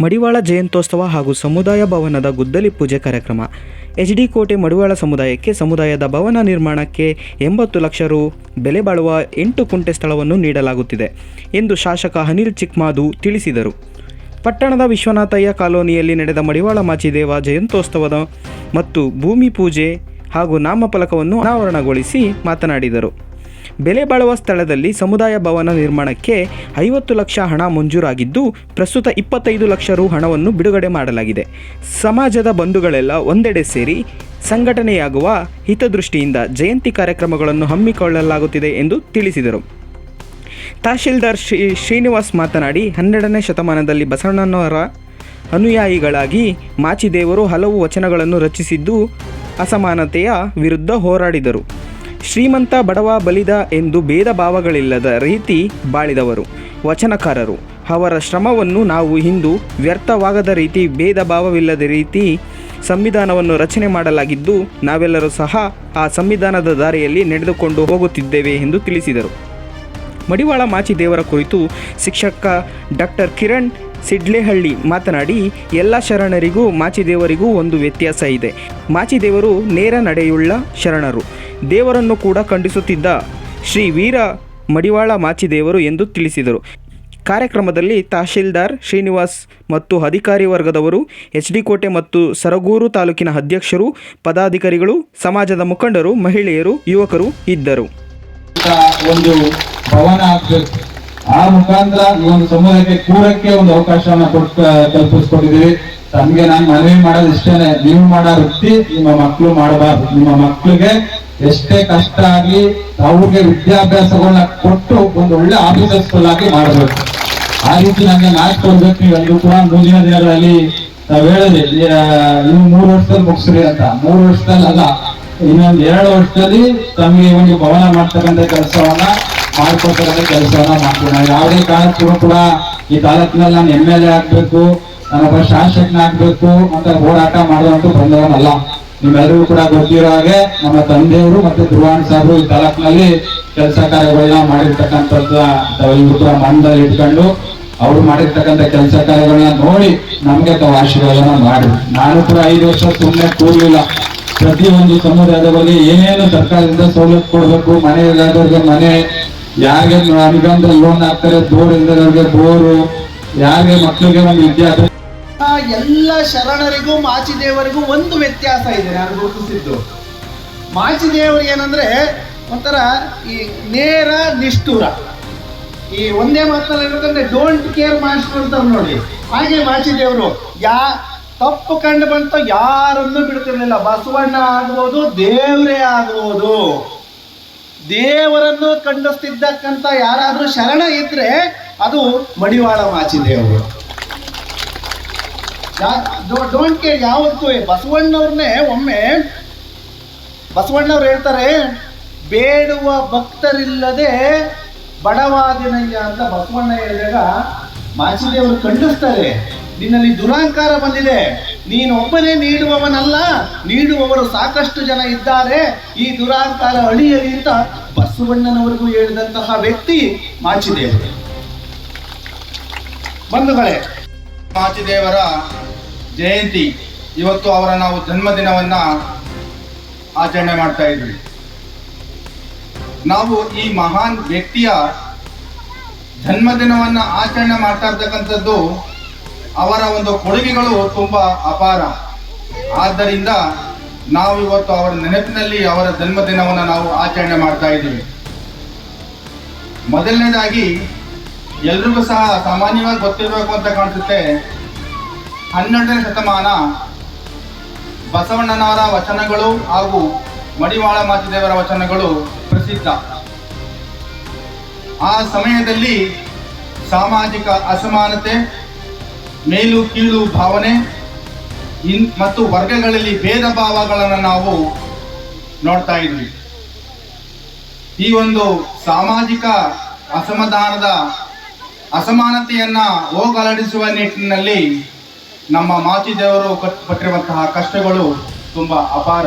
ಮಡಿವಾಳ ಜಯಂತ್ಯೋತ್ಸವ ಹಾಗೂ ಸಮುದಾಯ ಭವನದ ಗುದ್ದಲಿ ಪೂಜೆ ಕಾರ್ಯಕ್ರಮ. ಎಚ್ ಡಿ ಕೋಟೆ ಮಡಿವಾಳ ಸಮುದಾಯಕ್ಕೆ ಸಮುದಾಯದ ಭವನ ನಿರ್ಮಾಣಕ್ಕೆ ಎಂಬತ್ತು ಲಕ್ಷ ರು ಬೆಲೆ ಬಾಳುವ ಎಂಟು ಕುಂಟೆ ಸ್ಥಳವನ್ನು ನೀಡಲಾಗುತ್ತಿದೆ ಎಂದು ಶಾಸಕ ಅನಿಲ್ ಚಿಕ್ಮಾದು ತಿಳಿಸಿದರು. ಪಟ್ಟಣದ ವಿಶ್ವನಾಥಯ್ಯ ಕಾಲೋನಿಯಲ್ಲಿ ನಡೆದ ಮಡಿವಾಳ ಮಾಚಿದೇವ ಜಯಂತ್ಯೋತ್ಸವದ ಮತ್ತು ಭೂಮಿ ಪೂಜೆ ಹಾಗೂ ನಾಮಫಲಕವನ್ನು ಅನಾವರಣಗೊಳಿಸಿ ಮಾತನಾಡಿದರು. ಬೆಲೆ ಬಾಳುವ ಸ್ಥಳದಲ್ಲಿ ಸಮುದಾಯ ಭವನ ನಿರ್ಮಾಣಕ್ಕೆ ಐವತ್ತು ಲಕ್ಷ ಹಣ ಮಂಜೂರಾಗಿದ್ದು, ಪ್ರಸ್ತುತ ಇಪ್ಪತ್ತೈದು ಲಕ್ಷ ರು ಹಣವನ್ನು ಬಿಡುಗಡೆ ಮಾಡಲಾಗಿದೆ. ಸಮಾಜದ ಬಂಧುಗಳೆಲ್ಲ ಒಂದೆಡೆ ಸೇರಿ ಸಂಘಟನೆಯಾಗುವ ಹಿತದೃಷ್ಟಿಯಿಂದ ಜಯಂತಿ ಕಾರ್ಯಕ್ರಮಗಳನ್ನು ಹಮ್ಮಿಕೊಳ್ಳಲಾಗುತ್ತಿದೆ ಎಂದು ತಿಳಿಸಿದರು. ತಹಶೀಲ್ದಾರ್ ಶ್ರೀ, ಶ್ರೀನಿವಾಸ್ ಮಾತನಾಡಿ, ಹನ್ನೆರಡನೇ ಶತಮಾನದಲ್ಲಿ ಬಸವಣ್ಣನವರ ಅನುಯಾಯಿಗಳಾಗಿ ಮಾಚಿದೇವರು ಹಲವು ವಚನಗಳನ್ನು ರಚಿಸಿದ್ದು ಅಸಮಾನತೆಯ ವಿರುದ್ಧ ಹೋರಾಡಿದರು. ಶ್ರೀಮಂತ ಬಡವ ಬಲಿದ ಎಂದು ಭೇದ ಭಾವಗಳಿಲ್ಲದ ರೀತಿ ಬಾಳಿದವರು, ವಚನಕಾರರು. ಅವರ ಶ್ರಮವನ್ನು ನಾವು ಇಂದು ವ್ಯರ್ಥವಾಗದ ರೀತಿ, ಭೇದ ಭಾವವಿಲ್ಲದ ರೀತಿ ಸಂವಿಧಾನವನ್ನು ರಚನೆ ಮಾಡಲಾಗಿದ್ದು, ನಾವೆಲ್ಲರೂ ಸಹ ಆ ಸಂವಿಧಾನದ ದಾರಿಯಲ್ಲಿ ನಡೆದುಕೊಂಡು ಹೋಗುತ್ತಿದ್ದೇವೆ ಎಂದು ತಿಳಿಸಿದರು. ಮಡಿವಾಳ ಮಾಚಿದೇವರ ಕುರಿತು ಶಿಕ್ಷಕ ಡಾಕ್ಟರ್ ಕಿರಣ್ ಸಿಡ್ಲೆಹಳ್ಳಿ ಮಾತನಾಡಿ, ಎಲ್ಲ ಶರಣರಿಗೂ, ಮಾಚಿದೇವರಿಗೂ ಒಂದು ವ್ಯತ್ಯಾಸ ಇದೆ. ಮಾಚಿದೇವರು ನೇರ ನಡೆಯುಳ್ಳ ಶರಣರು. ದೇವರನ್ನು ಕೂಡ ಖಂಡಿಸುತ್ತಿದ್ದ ಶ್ರೀ ವೀರ ಮಡಿವಾಳ ಮಾಚಿದೇವರು ಎಂದು ತಿಳಿಸಿದರು. ಕಾರ್ಯಕ್ರಮದಲ್ಲಿ ತಹಶೀಲ್ದಾರ್ ಶ್ರೀನಿವಾಸ್ ಮತ್ತು ಅಧಿಕಾರಿ ವರ್ಗದವರು ಎಚ್ ಡಿ ಕೋಟೆ ಮತ್ತು ಸರಗೂರು ತಾಲೂಕಿನ ಅಧ್ಯಕ್ಷರು, ಪದಾಧಿಕಾರಿಗಳು, ಸಮಾಜದ ಮುಖಂಡರು, ಮಹಿಳೆಯರು, ಯುವಕರು ಇದ್ದರು. ಒಂದು ಭವನ ಆ ಮುಖಾಂತರ ಈ ಒಂದು ಸಮುದಾಯಕ್ಕೆ ಕೂರಕ್ಕೆ ಒಂದು ಅವಕಾಶವನ್ನ ಕೊಟ್ಟು ಕಲ್ಪಿಸ್ಕೊಟ್ಟಿದೀವಿ ತಮ್ಗೆ ನಾನು ಮನವಿ ಮಾಡೋದು ಇಷ್ಟೇನೆ. ನೀವು ಮಾಡೋ ವೃತ್ತಿ ನಿಮ್ಮ ಮಕ್ಕಳು ಮಾಡಬಾರ್ದು. ನಿಮ್ಮ ಮಕ್ಕಳಿಗೆ ಎಷ್ಟೇ ಕಷ್ಟ ಆಗಿ ಅವ್ರಿಗೆ ವಿದ್ಯಾಭ್ಯಾಸಗಳನ್ನ ಕೊಟ್ಟು ಒಂದು ಒಳ್ಳೆ ಆಫೀಸರ್ಸ್ ಆಗಿ ಮಾಡಬೇಕು. ಆ ರೀತಿ ನನಗೆ ನಾಲ್ಕು ಕೊಡ್ಬೇಕು ನೀವೆಲ್ಲರೂ ಕೂಡ ಮುಂದಿನ ದಿನಗಳಲ್ಲಿ ನಾವ್ ಹೇಳಿದ್ರಿ ಇನ್ನು ಮೂರು ವರ್ಷದಲ್ಲಿ ಮುಗಿಸ್ರಿ ಅಂತ. ಮೂರು ವರ್ಷದಲ್ಲಿ ಅಲ್ಲ ಇನ್ನೊಂದು ಎರಡು ವರ್ಷದಲ್ಲಿ ತಮಗೆ ಒಂದು ಭವನ ಮಾಡ್ತಕ್ಕಂಥ ಕೆಲಸವನ್ನ ಮಾಡ್ಕೊಡ್ತಕ್ಕಂಥ ಕೆಲಸವನ್ನ ಮಾಡ್ತೀವಿ. ನಾವು ಯಾವುದೇ ಕಾರಣಕ್ಕೂ ಕೂಡ ಈ ತಾಲೂಕಿನಲ್ಲಿ ನಾನು ಎಂ ಎಲ್ ಎ ಆಗ್ಬೇಕು ನಾನೊಬ್ಬ ಶಾಸಕನಾಗ್ಬೇಕು ಅಂತ ಹೋರಾಟ ಮಾಡುವಂತೂ ಬಂದವನಲ್ಲ. ನಿಮ್ಮೆಲ್ಲರಿಗೂ ಕೂಡ ಗೊತ್ತಿರೋ ಹಾಗೆ ನಮ್ಮ ತಂದೆಯವರು ಮತ್ತೆ ಧ್ರುವಾನ್ ಸಾಹೇಬರು ಈ ತಾಲೂಕಿನಲ್ಲಿ ಕೆಲಸ ಕಾರ್ಯಗಳನ್ನ ಮಾಡಿರ್ತಕ್ಕಂಥ ಇವರು ಕೂಡ ಮನದಲ್ಲಿ ಇಟ್ಕೊಂಡು ಅವರು ಮಾಡಿರ್ತಕ್ಕಂಥ ಕೆಲಸ ಕಾರ್ಯಗಳನ್ನ ನೋಡಿ ನಮ್ಗೆ ತಾವು ಆಶೀರ್ವಾದನ ಮಾಡಿ. ನಾನು ಕೂಡ ಐದು ವರ್ಷ ಸುಮ್ಮನೆ ಕೂರ್ಲಿಲ್ಲ. ಪ್ರತಿಯೊಂದು ಸಮುದಾಯದ ಬಗ್ಗೆ ಏನೇನು ಸರ್ಕಾರದಿಂದ ಸೌಲಭ್ಯ ಕೊಡಬೇಕು, ಮನೆ ಇಲ್ಲದವ್ರಿಗೆ ಮನೆ ಯಾರಿಗೆ ಅನುದಾನದ ಲೋನ್ ಹಾಕ್ತಾರೆ? ಬೋರ್ ಇಲ್ಲದವ್ರಿಗೆ ಬೋರು ಯಾರಿಗೆ ಮಕ್ಕಳಿಗೆ ಒಂದು ಆ ಎಲ್ಲ ಶರಣರಿಗೂ, ಮಾಚಿದೇವರಿಗೂ ಒಂದು ವ್ಯತ್ಯಾಸ ಇದೆ ನಾನು ಗುರುತಿಸಿದ್ದು. ಮಾಚಿದೇವರು ಏನಂದ್ರೆ, ಒಂಥರ ಈ ನೇರ ನಿಷ್ಠುರ. ಈ ಒಂದೇ ಮಾತಲ್ಲಿ ಇರೋದಂದ್ರೆ ಡೋಂಟ್ ಕೇರ್ ಮಾಸ್ಟರ್ ನೋಡಿ. ಹಾಗೆ ಮಾಚಿದೇವರು, ಯಾ ತಪ್ಪು ಕಂಡು ಬಂತ ಯಾರನ್ನೂ ಬಿಡ್ತಿರ್ಲಿಲ್ಲ. ಬಸವಣ್ಣ ಆಗ್ಬೋದು, ದೇವರೇ ಆಗ್ಬೋದು. ದೇವರನ್ನು ಕಂಡಿಸ್ತಿದ್ದಕ್ಕಂಥ ಯಾರಾದರೂ ಶರಣ ಇದ್ರೆ ಅದು ಮಡಿವಾಳ ಮಾಚಿದೇವರು. ಡೋಂಟ್ ಕೇರ್ ಯಾವತ್ತೂ ಬಸವಣ್ಣವ್ರನ್ನೇ ಒಮ್ಮೆ ಬಸವಣ್ಣವ್ರು ಹೇಳ್ತಾರೆ, ಬೇಡುವ ಭಕ್ತರಿಲ್ಲದೆ ಬಡವಾದಿನಯ್ಯ ಅಂತ ಬಸವಣ್ಣ ಹೇಳಿದಾಗ ಮಾಚಿದೇವರು ಖಂಡಿಸ್ತಾರೆ, ನಿನ್ನಲ್ಲಿ ದುರಾಂಕಾರ ಬಂದಿದೆ. ನೀನು ಒಬ್ಬನೇ ನೀಡುವವನಲ್ಲ, ನೀಡುವವರು ಸಾಕಷ್ಟು ಜನ ಇದ್ದಾರೆ. ಈ ದುರಾಂಕಾರ ಅಳಿಯಲಿ ಅಂತ ಬಸವಣ್ಣನವರೆಗೂ ಹೇಳಿದಂತಹ ವ್ಯಕ್ತಿ ಮಾಚಿದೇವರು. ಬಂಧುಗಳೇ, ಮಾಚಿದೇವರ ಜಯಂತಿ. ಇವತ್ತು ಅವರ ನಾವು ಜನ್ಮದಿನವನ್ನ ಆಚರಣೆ ಮಾಡ್ತಾ ಇದ್ವಿ. ನಾವು ಈ ಮಹಾನ್ ವ್ಯಕ್ತಿಯ ಜನ್ಮದಿನವನ್ನ ಆಚರಣೆ ಮಾಡ್ತಾ ಇರ್ತಕ್ಕಂಥದ್ದು ಅವರ ಒಂದು ಕೊಡುಗೆಗಳು ತುಂಬಾ ಅಪಾರ. ಆದ್ದರಿಂದ ನಾವು ಇವತ್ತು ಅವರ ನೆನಪಿನಲ್ಲಿ ಅವರ ಜನ್ಮದಿನವನ್ನು ನಾವು ಆಚರಣೆ ಮಾಡ್ತಾ ಇದ್ದೀವಿ. ಮೊದಲನೇದಾಗಿ ಎಲ್ರಿಗೂ ಸಹ ಸಾಮಾನ್ಯವಾಗಿ ಗೊತ್ತಿರಬೇಕು ಅಂತ ಕಾಣಿಸುತ್ತೆ. ಹನ್ನೆರಡನೇ ಶತಮಾನ ಬಸವಣ್ಣನವರ ವಚನಗಳು ಹಾಗೂ ಮಡಿವಾಳ ಮಾಚಿದೇವರ ವಚನಗಳು ಪ್ರಸಿದ್ಧ. ಆ ಸಮಯದಲ್ಲಿ ಸಾಮಾಜಿಕ ಅಸಮಾನತೆ ಮೇಲು ಕೀಳು ಭಾವನೆ, ಇನ್ ಮತ್ತು ವರ್ಗಗಳಲ್ಲಿ ಭೇದ ಭಾವಗಳನ್ನು ನಾವು ನೋಡ್ತಾ ಇದ್ವಿ. ಈ ಒಂದು ಸಾಮಾಜಿಕ ಅಸಮಾಧಾನದ ಅಸಮಾನತೆಯನ್ನ ಹೋಗಲಾಡಿಸುವ ನಿಟ್ಟಿನಲ್ಲಿ ನಮ್ಮ ಮಾಚಿದೇವರು ಕಟ್ಟಿರುವಂತಹ ಕಷ್ಟಗಳು ತುಂಬಾ ಅಪಾರ.